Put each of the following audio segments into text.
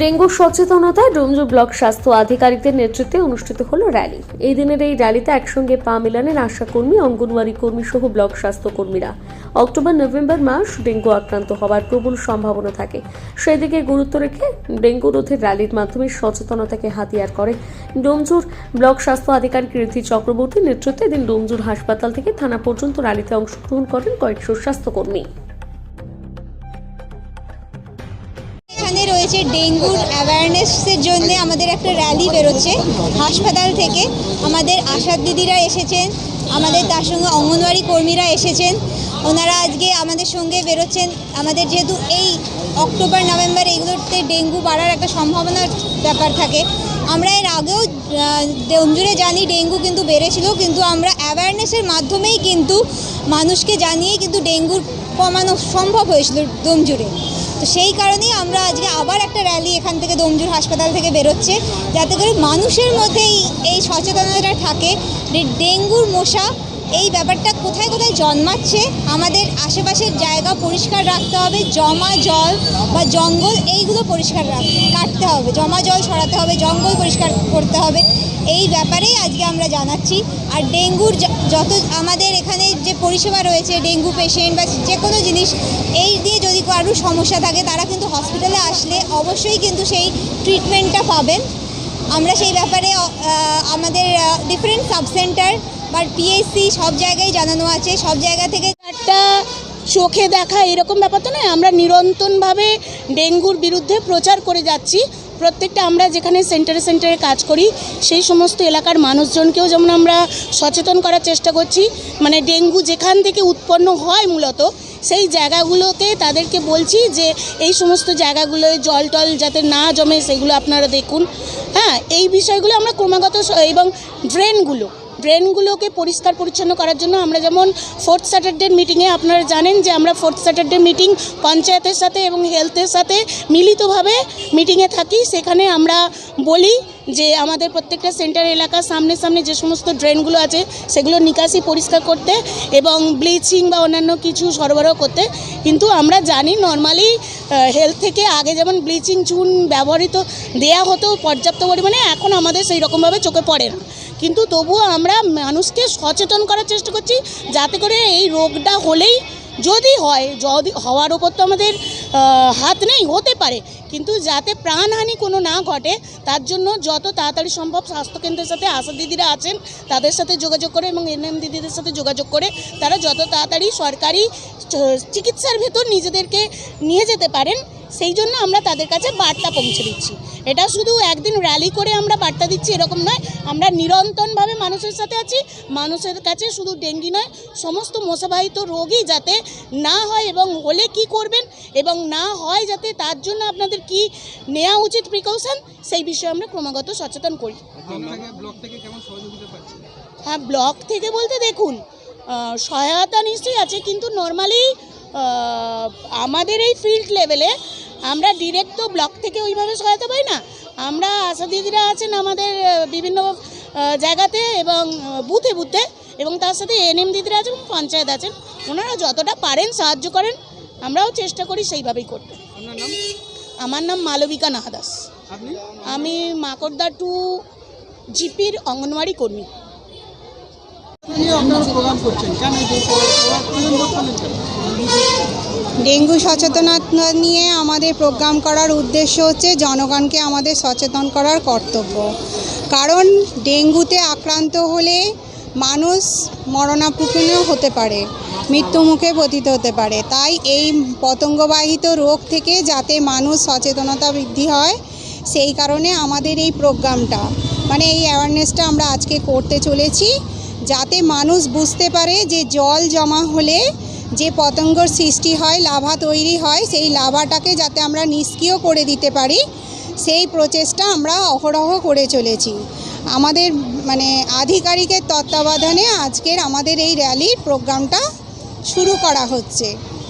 Dengue সচেতনতায় Domjur block স্বাস্থ্য আধিকারিকদের নেতৃত্বে অনুষ্ঠিত হলো র্যালি। এই দিনের এই র্যালিতে একসঙ্গে পা মেলানের আশাকর্মী, অঙ্গনওয়াড়ি কর্মী সহ ব্লক স্বাস্থ্য কর্মীরা। অক্টোবর, নভেম্বর মাস ডেঙ্গু আক্রান্ত হওয়ার প্রবল সম্ভাবনা থাকে। সেদিকে গুরুত্ব রেখে ডেঙ্গু রোধের র্যালির মাধ্যমে সচেতনতাকে হাতিয়ার করে ডোমজুর ব্লক স্বাস্থ্য আধিকারিক রীতি চক্রবর্তীর নেতৃত্বে এদিন ডোমজুর হাসপাতাল থেকে থানা পর্যন্ত র্যালিতে অংশগ্রহণ করেন কয়েকশো স্বাস্থ্যকর্মী। রয়েছে ডেঙ্গুর অ্যাওয়ারনেসের জন্য আমাদের একটা র্যালি বেরোচ্ছে। হাসপাতাল থেকে আমাদের আশা দিদিরা এসেছেন আমাদের তার সঙ্গে অঙ্গনওয়াড়ি কর্মীরা এসেছেন। ওনারা আজকে আমাদের সঙ্গে বেরোচ্ছেন। আমাদের যেহেতু এই অক্টোবর নভেম্বর এইগুলোতে ডেঙ্গু বাড়ার একটা সম্ভাবনার ব্যাপার থাকে। আমরা এর আগেও আহ, জানি ডেঙ্গু কিন্তু বেড়েছিল কিন্তু আমরা অ্যাওয়ারনেসের মাধ্যমেই কিন্তু মানুষকে জানিয়ে কিন্তু ডেঙ্গুর কমানো সম্ভব হয়েছিল ডোমজুড়ে তো সেই কারণেই আমরা আজকে আবার একটা র্যালি এখান থেকে দমজুর হাসপাতাল থেকে বেরোচ্ছে। যাতে করে মানুষের মধ্যেই এই সচেতনতাটা থাকে। যে ডেঙ্গুর মশা, এই ব্যাপারটা কোথায় কোথায় জন্মাচ্ছে, আমাদের আশেপাশের জায়গা পরিষ্কার রাখতে হবে, জমা জল বা জঙ্গল এইগুলো পরিষ্কার কাটতে হবে, জমা জল সরাতে হবে, জঙ্গল পরিষ্কার করতে হবে, এই ব্যাপারেই আজকে আমরা জানাচ্ছি। আর ডেঙ্গুর যত আমাদের এখানে যে পরিষেবা রয়েছে, ডেঙ্গু পেশেন্ট বা যে কোনো জিনিস, এই দিয়ে যদি কারোর সমস্যা থাকে, তারা কিন্তু হসপিটালে আসলে অবশ্যই কিন্তু সেই ট্রিটমেন্টটা পাবেন। আমরা সেই ব্যাপারে আমাদের ডিফারেন্ট সাবসেন্টার বা পিএসসি সব জায়গায় জানানো আছে, সব জায়গা থেকে একটা চোখে দেখা এরকম ব্যাপার তো নয়, আমরা নিরন্তরভাবে ডেঙ্গুর বিরুদ্ধে প্রচার করে যাচ্ছি। প্রত্যেকটা আমরা যেখানে সেন্টারে সেন্টারে কাজ করি, সেই সমস্ত এলাকার মানুষজনকেও যেমন আমরা সচেতন করার চেষ্টা করছি মানে ডেঙ্গু যেখান থেকে উৎপন্ন হয় মূলত, সেই জায়গাগুলোতে তাদেরকে বলছি যে এই সমস্ত জায়গাগুলোয় জল টল যাতে না জমে, সেগুলো আপনারা দেখুন। হ্যাঁ এই বিষয়গুলো আমরা ক্রমাগত এবং ড্রেনগুলো ড্রেনগুলোকে পরিষ্কার পরিচ্ছন্ন করার জন্য আমরা যেমন ফোর্থ স্যাটারডের মিটিংয়ে আপনারা জানেন যে আমরা ফোর্থ স্যাটারডে মিটিং পঞ্চায়েতের সাথে এবং হেলথের সাথে মিলিতভাবে মিটিংয়ে থাকি। সেখানে আমরা বলি যে আমাদের প্রত্যেকটা সেন্টার এলাকার সামনে সামনে যে সমস্ত ড্রেনগুলো আছে সেগুলো নিকাশি পরিষ্কার করতে এবং ব্লিচিং বা অন্যান্য কিছু সরবরাহ করতে। কিন্তু আমরা জানি নর্মালি হেলথ থেকে আগে যেমন ব্লিচিং চুন ব্যবহৃত দেয়া হতো পর্যাপ্ত পরিমাণে, এখন আমাদের সেই রকমভাবে চোখে পড়ে না। কিন্তু তবুও আমরা মানুষকে সচেতন করার চেষ্টা করছি, যাতে করে এই রোগটা হলেই যদি হয়, যদি হওয়ার ওপর তো আমাদের হাত নেই, হতে পারে। কিন্তু যাতে প্রাণহানি কোনো না ঘটে, তার জন্য যত তাড়াতাড়ি সম্ভব স্বাস্থ্যকেন্দ্রের সাথে আশা দিদিরা আছেন, তাদের সাথে যোগাযোগ করে এবং এনএম দিদিদের সাথে যোগাযোগ করে তারা যত তাড়াতাড়ি সরকারি চিকিৎসার ভেতর নিজেদেরকে নিয়ে যেতে পারেন। সেই জন্য আমরা তাদের কাছে বার্তা পৌঁছে দিচ্ছি। এটা শুধু একদিন র্যালি করে আমরা বার্তা দিচ্ছি এরকম নয়, আমরা নিরন্তরভাবে মানুষের সাথে আছি, মানুষের কাছে শুধু ডেঙ্গি নয়, সমস্ত মশাবাহিত রোগই যাতে না হয় এবং হলে কি করবেন এবং না হয় যাতে তার জন্য আপনাদের কি নেওয়া উচিত প্রিকশন সেই বিষয়ে আমরা ক্রমাগত সচেতন করি। হ্যাঁ ব্লক থেকে বলতে দেখুন সহায়তা নিশ্চয়ই আছে, কিন্তু নর্মালি আমাদের এই ফিল্ড লেভেলে আমরা ডিরেক্ট তো ব্লক থেকে ওইভাবে সহায়তা পাই না। আমরা আশা দিদিরা আছেন আমাদের বিভিন্ন জায়গাতে এবং বুথে বুথে এবং তার সাথে এনএম দিদিরা আছেন এবং পঞ্চায়েত আছেন। ওনারা যতটা পারেন সাহায্য করেন আমরাও চেষ্টা করি সেইভাবেই করতে। আমার নাম মালবিকা নাহাদাস আমি মাকড়দা টু জিপির অঙ্গনওয়াড়ি কর্মী নিয়ে আপনারা প্রোগ্রাম করছেন কেন এই যে প্রোগ্রাম করলেন কেন ডেঙ্গু সচেতনতা নিয়ে আমাদের প্রোগ্রাম করার উদ্দেশ্য হচ্ছে জনগণকে আমাদের সচেতন করার কর্তব্য। কারণ ডেঙ্গুতে আক্রান্ত হলে মানুষ মরণাপন্ন হতে পারে মৃত্যুমুখে পতিত হতে পারে। তাই এই পতঙ্গবাহিত রোগ থেকে যাতে মানুষ সচেতনতা বৃদ্ধি হয়, সেই কারণে আমাদের এই প্রোগ্রামটা মানে এই অ্যাওয়ারনেসটা আমরা আজকে করতে চলেছি। যাতে মানুষ বুঝতে পারে যে জল জমা হলে যে পতঙ্গর সৃষ্টি হয় লাভা তৈরি হয় সেই লাভাটাকে যাতে আমরা নিষ্ক্রিয় করে দিতে পারি সেই প্রচেষ্টা আমরা অহরহ করে চলেছি। আমাদের মানে আধিকারিকের তত্ত্বাবধানে আজকের আমাদের এই র্যালির প্রোগ্রামটা শুরু করা হচ্ছে।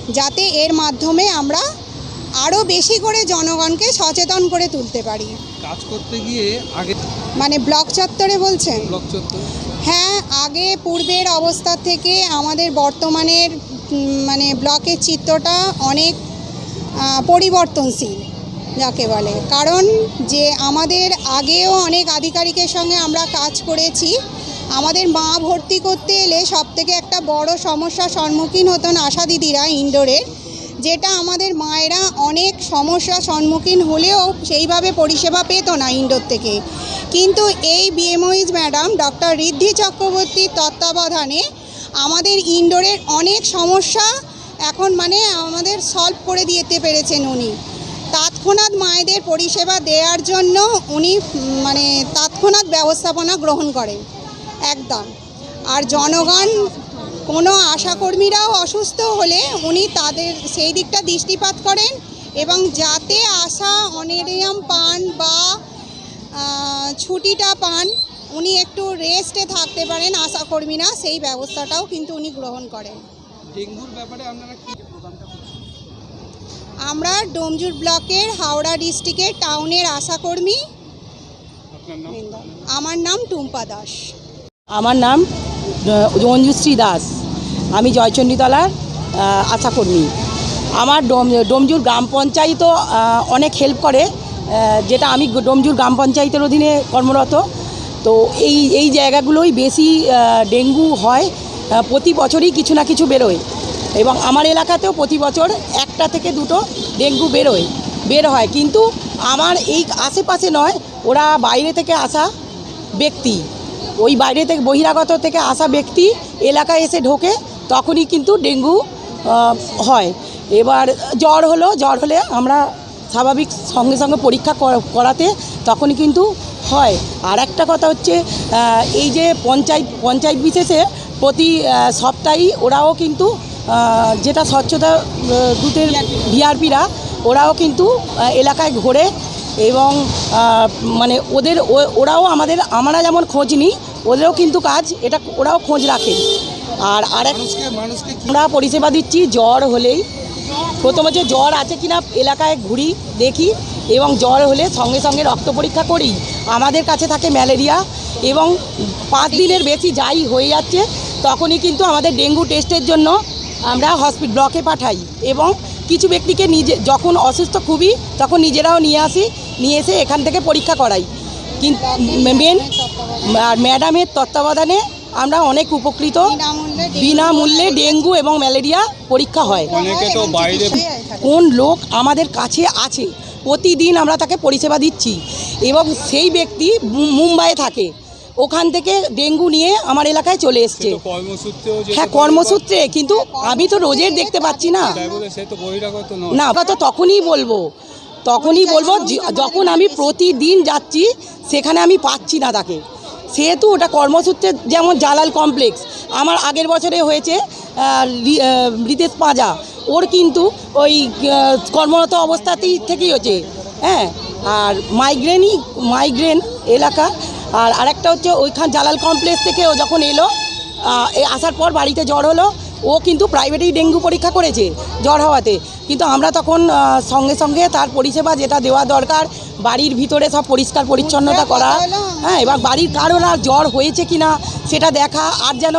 যাতে এর মাধ্যমে আমরা আরও বেশি করে জনগণকে সচেতন করে তুলতে পারি। কাজ করতে গিয়ে আগে মানে ব্লক চত্বরে বলছেন? ব্লক চত্বর। হ্যাঁ আগে পূর্বের অবস্থা থেকে আমাদের বর্তমানের মানে ব্লকের চিত্রটা অনেক পরিবর্তনশীল, যাকে বলে। কারণ যে আমাদের আগেও অনেক আধিকারিকের সঙ্গে আমরা কাজ করেছি। আমাদের মা ভর্তি করতে এলে সব থেকে একটা বড় সমস্যার সম্মুখীন হতেন আশা দিদিরা ইনডোরের যেটা আমাদের মায়েরা অনেক সমস্যার সম্মুখীন হলেও সেইভাবে পরিষেবা পেত না ইনডোর থেকে। কিন্তু এই বিএমওইজ ম্যাডাম, ডক্টর ঋদ্ধি চক্রবর্তীর তত্ত্বাবধানে আমাদের ইনডোরের অনেক সমস্যা এখন মানে আমাদের সলভ করে দিতে পেরেছেন উনি। তৎক্ষণাৎ মায়েদের পরিষেবা দেওয়ার জন্য উনি মানে তৎক্ষণাৎ ব্যবস্থাপনা গ্রহণ করেন। একদম। আর জনগণ কোনো আশাকর্মীরাও অসুস্থ হলে উনি তাদের সেই দিকটা দৃষ্টিপাত করেন এবং যাতে আশা অনেরিয়াম পান বা ছুটিটা পান উনি একটু রেস্টে থাকতে পারেন আশাকর্মীরা সেই ব্যবস্থাটাও কিন্তু উনি গ্রহণ করেন। ডেঙ্গুর ব্যাপারে আপনারা কি প্রোগ্রামটা করছেন? আমরা ডোমজুর ব্লকের হাওড়া ডিস্ট্রিক্টের টাউনের আশাকর্মী। আমার নাম টুম্পা দাস। আমার নাম অঞ্জুশ্রী দাস। আমি জয়চণ্ডীতলার আশাকর্মী আমার ডোম, ডোমজুর গ্রাম পঞ্চায়েতও অনেক হেল্প করে যেটা আমি ডোমজুর গ্রাম পঞ্চায়েতের অধীনে কর্মরত। তো এই এই জায়গাগুলোই বেশি ডেঙ্গু হয় প্রতি বছরই কিছু না কিছু বেরোয়। এবং আমার এলাকাতেও প্রতি বছর একটা থেকে দুটো ডেঙ্গু বেরোয়, বের হয়। কিন্তু আমার এই আশেপাশে নয়, ওরা বাইরে থেকে আসা ব্যক্তি। ওই বাইরে থেকে বহিরাগত থেকে আসা ব্যক্তি এলাকায় এসে ঢোকে, তখনই কিন্তু ডেঙ্গু হয়। এবার জ্বর হলো, জ্বর হলে আমরা স্বাভাবিক সঙ্গে সঙ্গে পরীক্ষা কর- করাতে তখনই কিন্তু হয়। আর একটা কথা হচ্ছে এই যে পঞ্চায়েত পঞ্চায়েত বিশেষে প্রতি সপ্তাহেই ওরাও কিন্তু যেটা স্বচ্ছতা দূতের ভিআরপিরা, ওরাও কিন্তু এলাকায় ঘোরে এবং মানে ওদের ওরাও আমাদের আমরা যেমন খোঁজ নিই ওদেরও কিন্তু কাজ এটা ওরাও খোঁজ রাখে। আর মানুষকে আমরা পরিষেবা দিচ্ছি জ্বর হলেই। প্রথম হচ্ছে জ্বর আছে কিনা এলাকায় ঘুরি দেখি এবং জ্বর হলে সঙ্গে সঙ্গে রক্ত পরীক্ষা করি। আমাদের কাছে থাকে ম্যালেরিয়া এবং পাঁচ দিনের বেশি যাই হয়ে যাচ্ছে তখনই কিন্তু আমাদের ডেঙ্গু টেস্টের জন্য আমরা হসপিটাল ব্লকে পাঠাই। এবং কিছু ব্যক্তিকে নিজে যখন অসুস্থ খুবই তখন নিজেরাও নিয়ে আসি নিয়ে এসে এখান থেকে পরীক্ষা করাই। কিন্তু মেন আর ম্যাডামের তত্ত্বাবধানে আমরা অনেক উপকৃত। বিনামূল্যে ডেঙ্গু এবং ম্যালেরিয়া পরীক্ষা হয়। কোন লোক আমাদের কাছে আছে? প্রতিদিন আমরা তাকে পরিষেবা দিচ্ছি। এবং সেই ব্যক্তি মুম্বাইয়ে থাকে। ওখান থেকে ডেঙ্গু নিয়ে আমার এলাকায় চলে এসছে। হ্যাঁ কর্মসূত্রে কিন্তু আমি তো রোজের দেখতে পাচ্ছি না। না আমরা তো তখনই বলব। তখনই বলব যখন আমি প্রতিদিন যাচ্ছি, সেখানে আমি পাচ্ছি না তাকে। সেহেতু ওটা কর্মসূত্রে যেমন জালাল কমপ্লেক্স আমার আগের বছরে হয়েছে রিতেশ পাঁজা। ওর কিন্তু ওই কর্মরত অবস্থাতেই থেকেই হচ্ছে হ্যাঁ আর মাইগ্রেনই মাইগ্রেন এলাকা। আর আরেকটা হচ্ছে ওইখান জালাল কমপ্লেক্স থেকে ও যখন এলো আসার পর বাড়িতে জ্বর হলো, ও কিন্তু প্রাইভেটেই ডেঙ্গু পরীক্ষা করেছে জ্বর হওয়াতে। কিন্তু আমরা তখন সঙ্গে সঙ্গে তার পরিষেবা যেটা দেওয়া দরকার বাড়ির ভিতরে সব পরিষ্কার পরিচ্ছন্নতা করা হ্যাঁ এবার বাড়ির কারোর আর জ্বর হয়েছে কি না সেটা দেখা আর যেন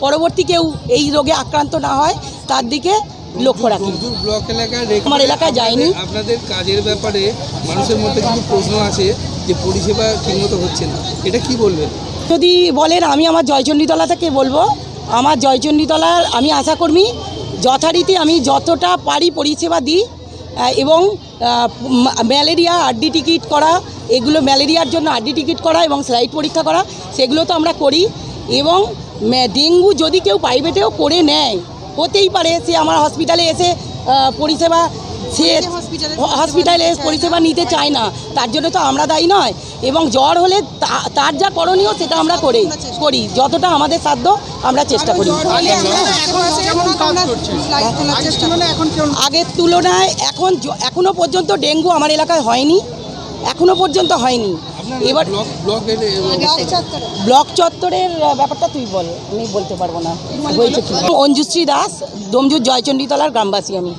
পরবর্তী কেউ এই রোগে আক্রান্ত না হয় তার দিকে লক্ষ্য রাখি। ব্লক এলাকায় আমার এলাকায় যায়নি। আপনাদের- আপনাদের কাজের ব্যাপারে মানুষের মধ্যে কিন্তু প্রশ্ন আছে যে পরিষেবা ঠিকমতো হচ্ছে না। এটা কি বলবেন? যদি বলেন আমি আমার জয়চণ্ডীতলা থেকে বলব। আমার জয়চণ্ডীতলার আমি আশাকর্মী যথারীতি আমি যতটা পারি পরিষেবা দিই এবং ম্যালেরিয়া, আরডি টিকিট করা, এগুলো ম্যালেরিয়ার জন্য আরডি টিকিট করা এবং স্লাইড পরীক্ষা করা, সেগুলো তো আমরা করি। এবং ডেঙ্গু যদি কেউ প্রাইভেটেও করে নেয়, হতেই পারে সে আমার হসপিটালে এসে পরিষেবা সে হসপিটালে পরিষেবা নিতে চায় না। তার জন্য তো আমরা দায়ী নয়। এবং জ্বর হলে তা- তার যা করণীয় সেটা আমরা করি করি। যতটা আমাদের সাধ্য আমরা চেষ্টা করি। কেমন কাজ করছেন আগের তুলনায় এখন কেমন আগের তুলনায় এখন জ- এখনও পর্যন্ত ডেঙ্গু আমার এলাকায় হয়নি। এখনও পর্যন্ত হয়নি। এবার ব্লক চত্বরের ব্যাপারটা তুই বল আমি বলতে পারব না। অঞ্জুশ্রী দাস ডোমজুর জয়চণ্ডীতলার গ্রামবাসী আমি।